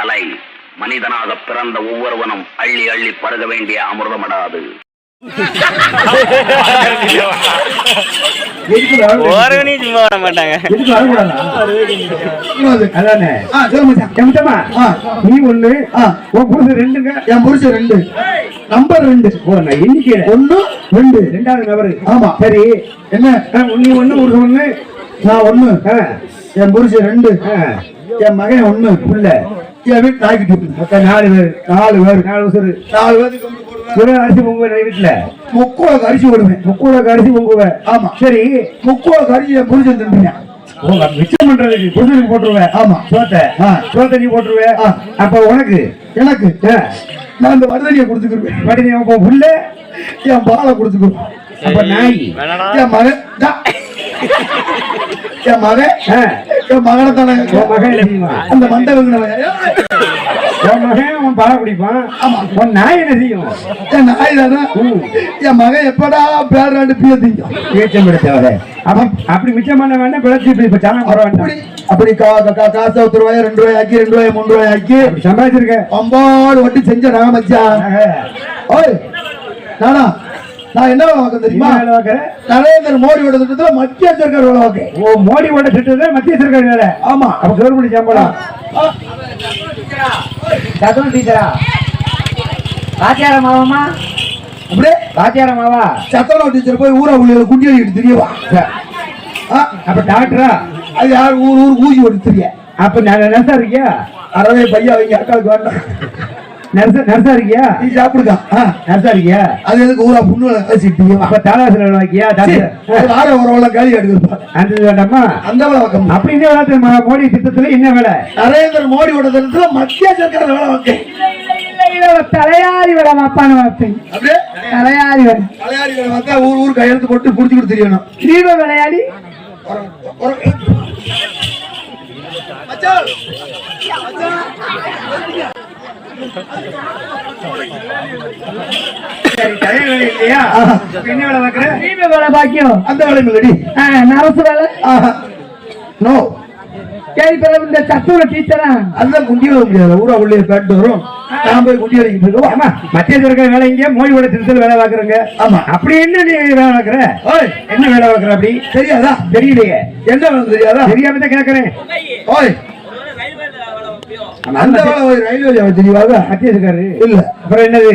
கலை மனிதனாக பிறந்த ஒவ்வொருவனும் அள்ளி அள்ளி பருக வேண்டிய அமிர்தமடாது ஓரவனே சும்மா வர மாட்டாங்க நீ ஒண்ணு உன் புருஷன் ரெண்டுங்க என் புருஷன் ரெண்டு நம்பர் ரெண்டு எண்ணிக்கை ஒண்ணு ரெண்டு ரெண்டாவது நபரு ஆமா. சரி என்ன நீ ஒண்ணு ஒரு ஒண்ணு நான் ஒண்ணு என் புருஷன் ரெண்டு என் மகன் ஒண்ணு புள்ள என் வீட்டு நாய்க்குட்டி. மொத்தம் நாலு பேர். நாலு பேர். நாலு உசுறு. நாலு பேருக்கு அரிசி பொங்குவ வீட்டுல? முக்கோள அரிசி போடுவேன். முக்கூட அரிசி பொங்குவ. ஆமா. சரி. முக்கோள அரிசி தின்றுவேன் ஓ, மிச்சம் பண்றதுக்கு புருஷனுக்கு போட்டுருவேன் ஆமா. சோத்தை. சோத்தை நீ போட்டுருவேன் ஆ. அப்ப உனக்கு? எனக்கு? நான் இந்த வடதடியை கொடுத்துக்கிருவேன். அப்ப புள்ள என் பாலை கொடுத்துக்கிருவேன். அப்ப நாய். என் மகன். என் மகன்? என் மகனை தானே அந்த மண்டை. உன் மகன் உன் பாலை குடிப்பான் உன் நாய் என்ன செய்யும்? என் நாய் தானே. என் மகன் எப்படா பேர் ரெண்டு பிய அப்ப அப்படி மிச்சம் பண்ண வேண்டாம் பிழைச்சி இப்ப அப்படி வேண்டாம். அப்படி காசு பத்து ரூபாய் ரெண்டு ரூபாய் ஆக்கி ரெண்டு ரூபாய் மூணு ரூபாய் ஆக்கி அப்படி சம்பாதிச்சிருக்க. அம்பாடு வட்டி செஞ்ச நான் மச்சான் ஓய் நானா? நான் என்ன பார்க்க தெரியுமா? என்ன? நரேந்திர மோடியோட திட்டத்துல மத்திய சர்க்கார் வேலை பார்க்கேன் ஓ மோடியோட திட்டத்தை மத்திய சர்க்கார் வேலை? ஆமா. அப்ப கவர்மெண்ட் சம்பளம் சதுரம் டீச்சரா? வாத்தியார மாவமா அப்படியே? வாத்தியார மாவா சத்திரம் டீச்சர் போய் ஊரா உள்ளில குண்டி அடிக்கிட்டு தெரியவா? அப்ப டாக்டரா? அது யார்? ஊர் ஊர் ஊசி ஓடி தெரிய. அப்ப நர்ஸா இருக்கியா? அறவே பையன் அவங்க அக்காவுக்கு வேண்டாம் இருக்கியா நீ சாப்பிடுக்கா. இருக்கியா அது எதுக்கு ஊரா புண்ணு பேசிட்டு அப்ப தாளாசில வைக்கியா வார வரவெல்லாம் காலி எடுக்கிறப்பா அந்த வேண்டாமா? அந்த வேலை அப்படி என்ன வேலை? மோடி திட்டத்துல என்ன வேலை. நரேந்திர மோடியோட திட்டத்துல மத்திய சர்க்கார் வேலை தலையாரி வேலை அப்பான வார்த்தை தலையாரி வேலை. மலையாளிகள் வந்தா ஊர் ஊர் கையெழுத்து போட்டு குடிச்சுக்கிட்டு தெரியணும். தீப விளையாடி. என்ன வேலை பாக்கியம் அந்த வேலை இல்லடி. நரசு வேலை நோ. கேள்விப்பட இந்த சத்துவ டீச்சரா அந்த குண்டி முடியாது ஊரா உள்ளே பேட்டு வரும். நான் போய் குண்டி அடிக்கிட்டு இருக்கோம் ஆமா மத்திய சர்க்கார் வேலை இங்க மோடியோட திட்டத்துல வேலை பார்க்கறங்க ஆமா. அப்படி என்ன நீ வேலை பார்க்கற? ஓய் என்ன வேலை பார்க்கற அப்படி? தெரியாதா? தெரியலையே. என்ன வேலை தெரியாதா? தெரியாம தான் கேக்குறேன் ஓய் அந்த வேலை ரயில்வே வேலை தெரியாதா மத்திய சர்க்காரு இல்ல. அப்புறம் என்னது?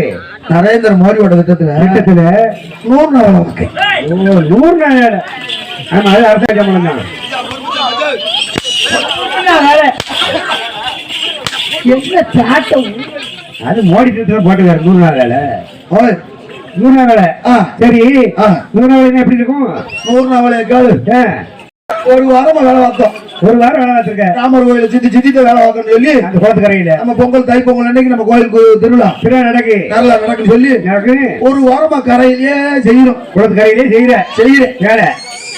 நரேந்திர மோடியோட திட்டத்துல திட்டத்துல நூறு நாள் வேலை ஓ நூறு நாள் வேலை ஆமா அது அரசாங்க சம்பளம் தான். என்ன வேலை என்ன சாட்டம் அது மோடி திட்டத்துல போட்டுக்காரு நூறு நாள் வேலை நூறு நாள் வேலை சரி. நூறு நாள் வேலை எப்படி இருக்கும்? நூறு நாள் கேளு ஆ, ஒரு வாரமா வேலை பார்த்தோம் ஒரு வாரம் வேலை பார்த்துருக்க ராமர் கோயில சுத்தி சுத்திட்டு வேலை பார்க்கணும்னு சொல்லி அந்த குளத்துக்கரையில. நம்ம பொங்கல் தை பொங்கல் அன்னைக்கு நம்ம கோயிலுக்கு திருவிழா. திருவிழா நடக்கு. கேரளா நடக்குன்னு சொல்லி நடக்கு ஒரு வாரமா கரையிலேயே செய்யணும். குளத்துக்கரையிலே செய்யற செய்யறேன். வேலை.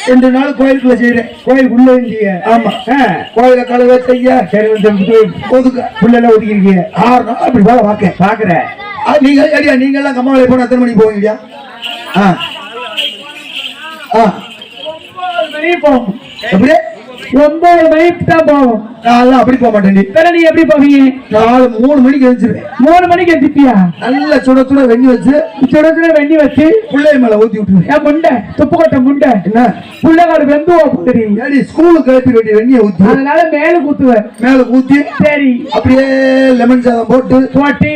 ரெண்டு நாள் கோயிலுக்குள்ள செய்யறேன். கோயிலுக்குள்ள செய்ய ஆமா. கோயில கழுவ செய்ய. சரி ஒதுக்க. புல்லெல்லாம் ஒதுக்கிருக்கீங்க ஆறு நாள் அப்படி வேலை பார்க்க பாக்குற ஆ, நீங்க அடியா நீங்க எல்லாம் கம்மாவில போனா எத்தனை மணிக்கு போவீங்கடியா ஆ. ஆ. எப்படி ஒன்பது மணிக்கு தான் போகும் நான் அப்படி போக மாட்டேன் வேற நீ எப்படி போவீங்க? நாலு மூணு மணிக்கு எழுந்திருவேன் மூணு மணிக்கு எந்திப்பியா நல்ல சுட சுட வெண்ணி வச்சு சுட சுட வெண்ணி வச்சு பிள்ளை மேல ஊத்தி விட்டுருவேன். என் முண்டை துப்பு கொட்ட முண்டை. என்ன? புள்ளகாடு வெந்துவா போடுறீ ஏடி ஸ்கூலுக்கு கிளப்பி வேண்டிய வெண்ணியை ஊத்தி. அதனால மேல குத்துவேன். மேல ஊத்தி சரி. அப்படியே லெமன் சாதம் போட்டு போட்டி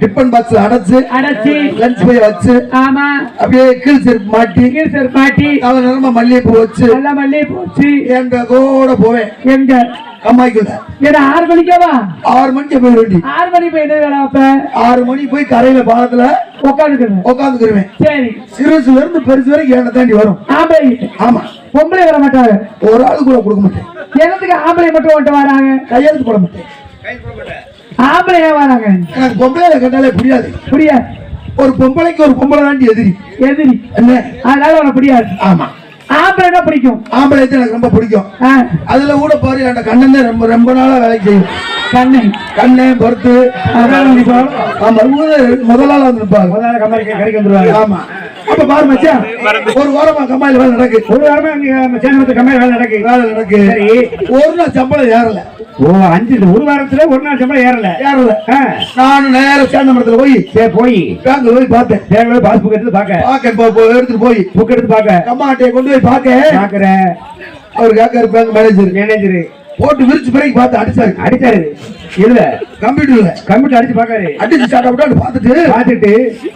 டிஃபன் பாக்ஸ்ல அடைச்சு அடைச்சி. லஞ்ச் போய் வச்சு ஆமா. அப்படியே கீழ் செருப்பு மாட்டி கீழ் சார் பாட்டி நல்ல நேரமா மல்லிகைப்பூ வச்சு நல்ல மல்லி போச்சு என் கூட போவேன். எங்க? அம்மாய்க்குள்ள ஏன்னா ஆறு மணிக்காவா ஆறு மணிக்கு போய் வேண்டி. ஆறு மணி போய் என்ன வேலை ஆறு மணி போய் கரையில பாலத்துல உட்காந்துக்கிறேன் உட்காந்துக்கிருவேன் சரி. சிறுசுல இருந்து பெருசு வரைக்கும் என்ன தாண்டி வரும். ஆம்பளை ஆமா. பொம்பளை வர மாட்டாங்க. ஒரு ஆளு கூட கொடுக்க மாட்டேன். எனக்கு ஆம்பளை மட்டும் வந்துட்டு வராங்க? கையெழுத்து போட மாட்டேன். ஆம்பளை ஏன் வராங்க எனக்கு பொம்பளை கேட்டாலே புரியாது. புரியாது. ஒரு பொம்பளைக்கு ஒரு பொம்பளை தாண்டி எதிரி. எதிரி. என்ன? அதனால உனக்கு புரியாது. ஆமா. ஆம்பளை தான் பிடிக்கும். ஆம்பளை தான் எனக்கு ரொம்ப பிடிக்கும். அதுல கூட பாரு அந்த கண்ணன் தான் ரொம்ப ரொம்ப நாளா வேலைக்கு செய்யும். கண்ணை கண்ணன் பொறுத்து. அதனால நிப்பாங்க. ஆமா ஊரு முதல் ஆளா வந்து நிப்பாங்க முதல்ல கம்மாரி கறிக்கு வந்துருவாங்க ஆமா. அப்ப பாரு மச்சான். ஒரு வாரமா கம்மாயில வேலை நடக்கு. ஒரு வாரமா சேனத்து கம்மாரி வேலை நடக்கு. வேலை நடக்கு. சரி. ஒரு நாள் சம்பளம் ஏறல. ஓ அஞ்சு ஒரு வாரத்துல ஒரு நாள் சம்பளம் ஏறல. ஆ, நானும் நேர சேர்ந்த மரத்துல போய். சரி போய். பேங்க்ல போய் பார்த்தேன். தேவையான பாஸ்புக் எடுத்து பாக்க. பாக்க எடுத்துட்டு போய். புக் எடுத்து பாக்க. அம்மாட்டையை கொண்டு போய் பார்க்க பாக்குறேன். அவர் கேட்காரு பேங்க் மேனேஜர் மேனேஜர் போட்டு விரிச்சு பிறகு பார்த்து அடிச்சாரு. அடிச்சாரு. இல்ல கம்ப்யூட்டர்ல. கம்ப்யூட்டர் அடிச்சு பாக்காரு அடிச்சு ஸ்டார்ட் விட்டு பார்த்துட்டு பாத்துட்டு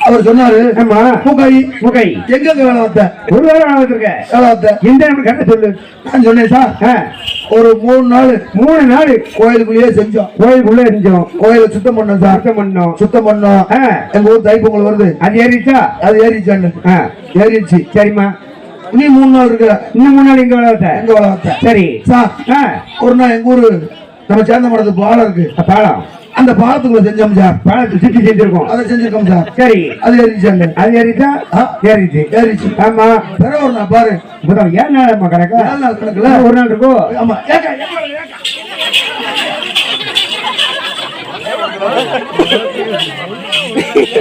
அவர் சொன்னாரு ஆமா. மூக்காயி முகை எங்கெங்க வேலை வந்த ஒரு வாரம் நான் வச்சிருக்க வேலை வந்த இந்த கரெக்டா சொல்லு. நான் சொன்னேன் சார் ஒரு மூணு நாள் மூணு நாள் கோயிலுக்குள்ளேயே செஞ்சோம். கோயிலுக்குள்ள இருந்தோம் கோயிலை சுத்தம் பண்ணோம் சார். சுத்தம் பண்ணோம். சுத்தம் பண்ணோம். எங்க ஊர் தைப்பொங்கல் வருது. அது ஏறிச்சா அது ஏறிச்சான்னு ஆ, ஏறிச்சு சரிம்மா. நீ மூணு நாள் இருக்கிற இன்னும் இங்க வேலை வைத்த. எங்க வந்த சரி. சார் ஒரு நாள் எங்க ஊரு நம்ம சேர்ந்த மடத்து பாலம் இருக்கு. பாலம்? அந்த பாலத்துக்குள்ள செஞ்சோம் சார். பாலத்தை சுத்தி செஞ்சிருக்கோம். அதை செஞ்சிருக்கோம் சார். சரி. அது ஏறிச்சான்னு அது ஏறிச்சா. ஏறிச்சு. ஏறிச்சு. ஆமா. பிறகு ஒரு நாள் பாரு. ஏழு நாள் கணக்கா? ஏழு நாள் கணக்குல? ஒரு நாள் இருக்கும் ஆமா.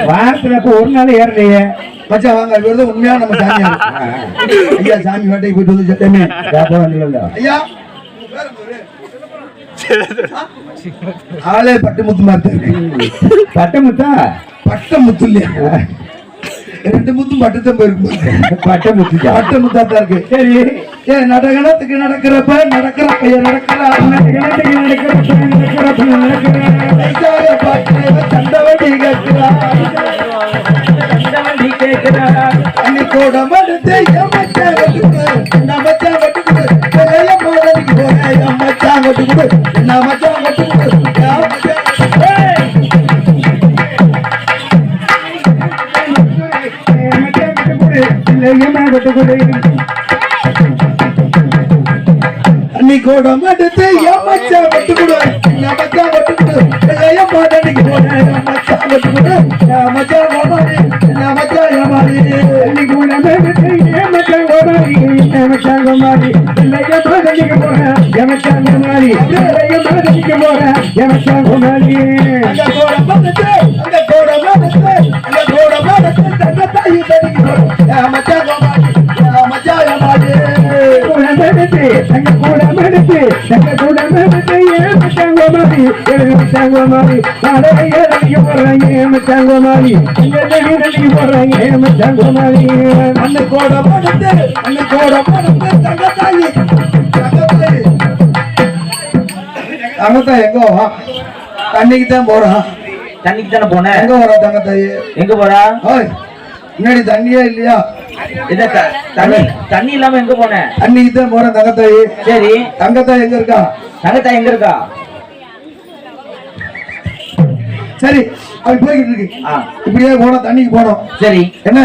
வாரத்துல ஒரு நாள் ஏறலையே. மச்சான் வாங்க இவர் தான் உண்மையா நம்ம சாமியார் ஐயா சாமி வேட்டைக்கு போயிட்டு வந்து சட்டமே இல்ல ஐயா. ஆளே பட்டு முத்து மாதிரி பட்ட முத்து? இல்லையா? ரெண்டு முத்தும் பட்டுத்தான் போயிருக்கு பட்ட முத்தா தான். இருக்கு. சரி. ஏ நடக்கணத்துக்கு நடக்கிறப்ப நடக்கிற பையன் நடக்கிறான் கிணத்துக்கு நடக்கிற அன்னைக்கோட மடுத்து எம்மச்சான் கட்டுக்குடு நம்மச்சான் பெரிய போறதுக்கு போறேன் எம்மச்சான் கட்டுக்குடு நம்மச்சான் கட்டுக்குடு அன்னைக்கோட மடுத்து எம்மச்சான் கட்டுக்குடு நம்மச்சான் கட்டுக்குடு பெரிய போறதுக்கு போறேன் எம்மச்சான் கட்டுக்குடு நம்மச்சான் தாயி தடிக்கு போறேன் ஏம்மச்சான் கோமாரி ஏம்மச்சான் ஏமாரி அன்னை கோட மடுத்து அன்னை கோட மடுத்து தங்க தங்கத்தாய் தண்ணிக்கு தான் போறான் தண்ணிக்கு தானே போனேன் எங்க போறா தங்கத்தாயி? எங்க போறா? முன்னாடி தண்ணியே இல்லையா? தண்ணி தண்ணி இல்லாம எங்க போனேன் தண்ணிக்கு தான் போறேன் தங்கத்தாயி. சரி. தங்கத்தாய் எங்க இருக்கா? தங்கத்தா எங்க இருக்கா? சரி அது போய்கிட்டு இருக்கு. இப்படியே போனா தண்ணிக்கு போனோம் சரி. என்ன.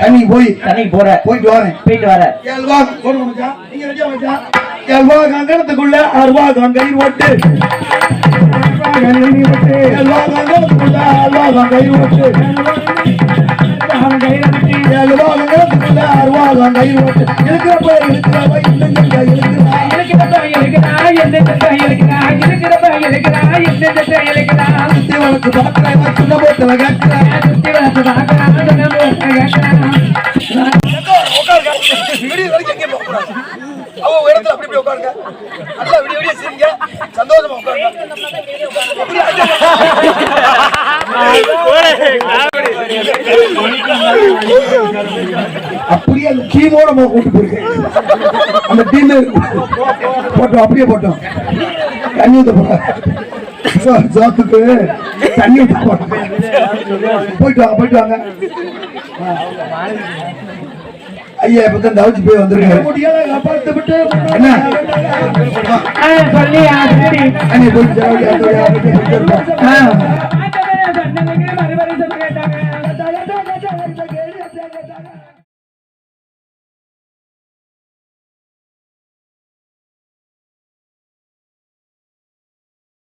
தண்ணிக்கு போய். தண்ணிக்கு போற. போயிட்டு வரேன். போயிட்டு வர. ஏழ்வா போடுங்க மச்சான் நீங்க ரெடியா மச்சான் ஏழ்வா கங்கணத்துக்குள்ள அருவா கங்கை ஓட்டு. ஏழ்வா இருக்கிறப்ப பார்க்கிறேன் சின்ன இடத்துல அப்படி இப்படி உட்காருங்க. நல்லா விடிய விடிய செய்யுங்க சந்தோஷமா உட்காருங்க அப்படியே அந்த டீமோட நம்ம கூட்டு போயிருக்கேன். அந்த டீம் போட்டோம் அப்படியே போட்டோம். தண்ணி ஊத்த போறோம். ஜோத்துக்கு தண்ணி ஊத்த போறோம். போயிட்டு வாங்க போயிட்டு வாங்க. ஐயா இப்பதான் தவிச்சு போய் வந்துருக்காரு. என்ன? சொல்லி போய்